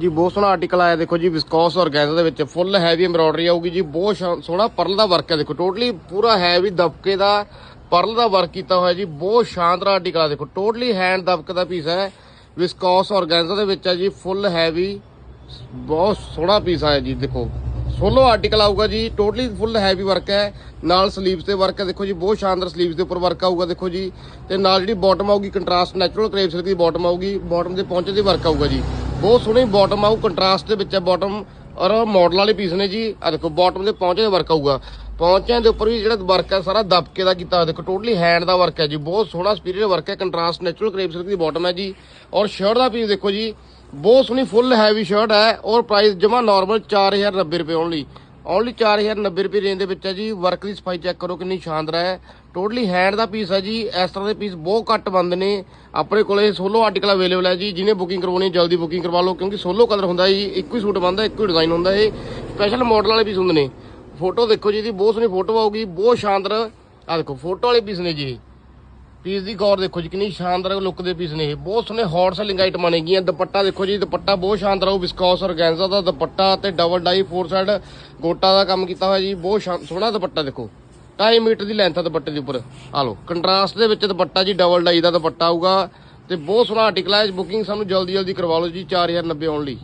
ਜੀ, ਬਹੁਤ ਸੋਹਣਾ ਆਰਟੀਕਲ ਆਇਆ, ਦੇਖੋ ਜੀ ਵਿਸਕੋਸ ਔਰਗੈਂਜ਼ਾ ਦੇ ਵਿੱਚ ਫੁੱਲ ਹੈਵੀ ਐਮਬ੍ਰੋਇਡਰੀ ਆਊਗੀ ਜੀ, ਬਹੁਤ ਸ਼ਾ- ਸੋਹਣਾ ਪਰਲ ਦਾ ਵਰਕ ਹੈ, ਦੇਖੋ ਟੋਟਲੀ ਪੂਰਾ ਹੈਵੀ ਦਬਕੇ ਦਾ ਪਰਲ ਦਾ ਵਰਕ ਕੀਤਾ ਹੋਇਆ ਜੀ, ਬਹੁਤ ਸ਼ਾਨਦਾਰ ਆਰਟੀਕਲ ਆ, ਦੇਖੋ ਟੋਟਲੀ ਹੈਂਡ ਦਬਕੇ ਦਾ ਪੀਸ ਹੈ ਵਿਸਕੋਸ ਔਰਗੈਂਜ਼ਾ ਦੇ ਵਿੱਚ ਹੈ ਜੀ ਫੁੱਲ ਹੈਵੀ ਬਹੁਤ ਸੋਹਣਾ ਪੀਸ ਆਇਆ ਜੀ, ਦੇਖੋ ਸੋਲੋ ਆਰਟੀਕਲ ਆਊਗਾ ਜੀ ਟੋਟਲੀ ਫੁੱਲ ਹੈਵੀ ਵਰਕ ਹੈ, ਨਾਲ ਸਲੀਵਸ ਤੇ ਵਰਕ ਹੈ, ਦੇਖੋ ਜੀ, ਬਹੁਤ ਸ਼ਾਨਦਾਰ ਸਲੀਵਸ ਦੇ ਉੱਪਰ ਵਰਕ ਆਊਗਾ, ਦੇਖੋ ਜੀ, ਤੇ ਨਾਲ ਜਿਹੜੀ ਬਾਟਮ ਆਊਗੀ ਕੰਟਰਾਸਟ ਨੈਚੁਰਲ ਕਰੇਪ ਸਿਲਕ ਦੀ ਬਾਟਮ ਆਊਗੀ ਬਾਟਮ ਦੇ ਪਹੁੰਚੇ ਦੀ ਵਰਕ ਆਊਗਾ ਜੀ। ਬਹੁਤ ਸੋਹਣੀ ਬਾਟਮ ਆਊ ਕੰਟਰਾਸਟ ਦੇ ਵਿੱਚ ਹੈ ਬਾਟਮ ਔਰ ਮਾਡਲ ਵਾਲੇ ਪੀਸ ਨੇ ਜੀ ਆ ਦੇਖੋ ਬਾਟਮ ਦੇ ਪਹੁੰਚੇ ਦਾ ਵਰਕ ਆਊਗਾ। ਪਹੁੰਚਿਆਂ ਦੇ ਉੱਪਰ ਵੀ ਜਿਹੜਾ ਵਰਕ ਹੈ ਸਾਰਾ ਦਬਕੇ ਦਾ ਕੀਤਾ ਹੋਇਆ। ਦੇਖੋ ਟੋਟਲੀ ਹੈਂਡ ਦਾ ਵਰਕ ਹੈ ਜੀ, ਬਹੁਤ ਸੋਹਣਾ ਸਪੀਰੀਅਰ ਵਰਕ ਹੈ ਕੰਟਰਾਸਟ ਨੈਚੁਰਲ ਕਰੇਪ ਸਿਲਕ ਦੀ ਬਾਟਮ ਹੈ ਜੀ। ਔਰ ਸ਼ਰਟ ਦਾ ਪੀਸ ਦੇਖੋ ਜੀ, ਬਹੁਤ ਸੋਹਣੀ ਫੁੱਲ ਹੈਵੀ ਸ਼ਰਟ ਹੈ ਔਰ ਪ੍ਰਾਈਸ ਜਮਾ ਨਾਰਮਲ 4090 ਰੁਪਏ ਓਨਲੀ ਓਨਲੀ 4090 ਰੁਪਏ ਰੇਂਜ ਦੇ ਵਿੱਚ ਹੈ ਜੀ। ਵਰਕ ਦੀ ਸਫ਼ਾਈ ਚੈੱਕ ਕਰੋ ਕਿੰਨੀ ਸ਼ਾਨਦਾਰ ਹੈ। ਟੋਟਲੀ ਹੈਂਡ ਦਾ ਪੀਸ ਹੈ ਜੀ। ਇਸ ਤਰ੍ਹਾਂ ਦੇ ਪੀਸ ਬਹੁਤ ਘੱਟ ਬੰਦ ਨੇ। ਆਪਣੇ ਕੋਲੇ ਸੋਲੋ ਆਰਟੀਕਲ ਅਵੇਲੇਬਲ ਹੈ ਜੀ ਜਿਹਨੇ ਬੁਕਿੰਗ ਕਰਵਾਉਣੀ ਹੈ, ਜਲਦੀ ਬੁਕਿੰਗ ਕਰਵਾ ਲਓ ਕਿਉਂਕਿ ਸੋਲੋ ਕਲਰ ਹੁੰਦਾ ਜੀ। ਇੱਕੋ ਹੀ ਸੂਟ ਬੰਦਾ ਇੱਕੋ ਹੀ ਡਿਜ਼ਾਈਨ ਹੁੰਦਾ ਇਹ ਸਪੈਸ਼ਲ ਮਾਡਲ ਵਾਲੇ ਪੀਸ ਹੁੰਦੇ ਨੇ। ਫੋਟੋ ਦੇਖੋ ਜੀ ਦੀ ਬਹੁਤ ਸੋਹਣੀ ਫੋਟੋ ਆਊਗੀ ਬਹੁਤ ਸ਼ਾਨਦਾਰ। ਆ ਦੇਖੋ ਫੋਟੋ ਵਾਲੇ ਪੀਸ ਨੇ ਜੀ ਪੀਸ ਦੀ ਗੌਰ ਦੇਖੋ ਜੀ, ਕਿੰਨੀ ਸ਼ਾਨਦਾਰ ਲੁੱਕ ਦੇ ਪੀਸ ਨੇ ਇਹ। ਬਹੁਤ ਸੋਹਣੇ ਹੌਟ ਸੈਲਿੰਗ ਆਈਟਮਾਂ ਨੇਗੀਆਂ ਦੁਪੱਟਾ ਦੇਖੋ ਜੀ, ਦੁਪੱਟਾ ਬਹੁਤ ਸ਼ਾਨਦਾਰ ਆਊ ਵਿਸਕੋਸ ਔਰਗੈਂਜ਼ਾ ਦਾ ਦੁਪੱਟਾ ਤੇ ਡਬਲ ਡਾਈ ਫੋਰ ਸਾਈਡ ਗੋਟਾ ਦਾ ਕੰਮ ਕੀਤਾ ਹੋਇਆ ਜੀ। ਬਹੁਤ ਸ਼ਾਨ- ਸੋਹਣਾ ਦੁਪੱਟਾ ਦੇਖੋ। 2.5 ਮੀਟਰ ਦੀ ਲੈਂਥ ਆ ਦੁਪੱਟੇ ਦੇ ਉੱਪਰ। ਆ ਲਓ ਕੰਟਰਾਸਟ ਦੇ ਵਿੱਚ ਦੁਪੱਟਾ ਜੀ ਡਬਲ ਡਾਈ ਦਾ ਦੁਪੱਟਾ ਆਊਗਾ ਤੇ ਬਹੁਤ ਸੋਹਣਾ ਆਰਟੀਕਲ ਹੈ ਬੁਕਿੰਗ ਸਾਨੂੰ ਜਲਦੀ ਜਲਦੀ ਕਰਵਾ ਲਓ ਜੀ 4090 ਆਉਣ ਲਈ।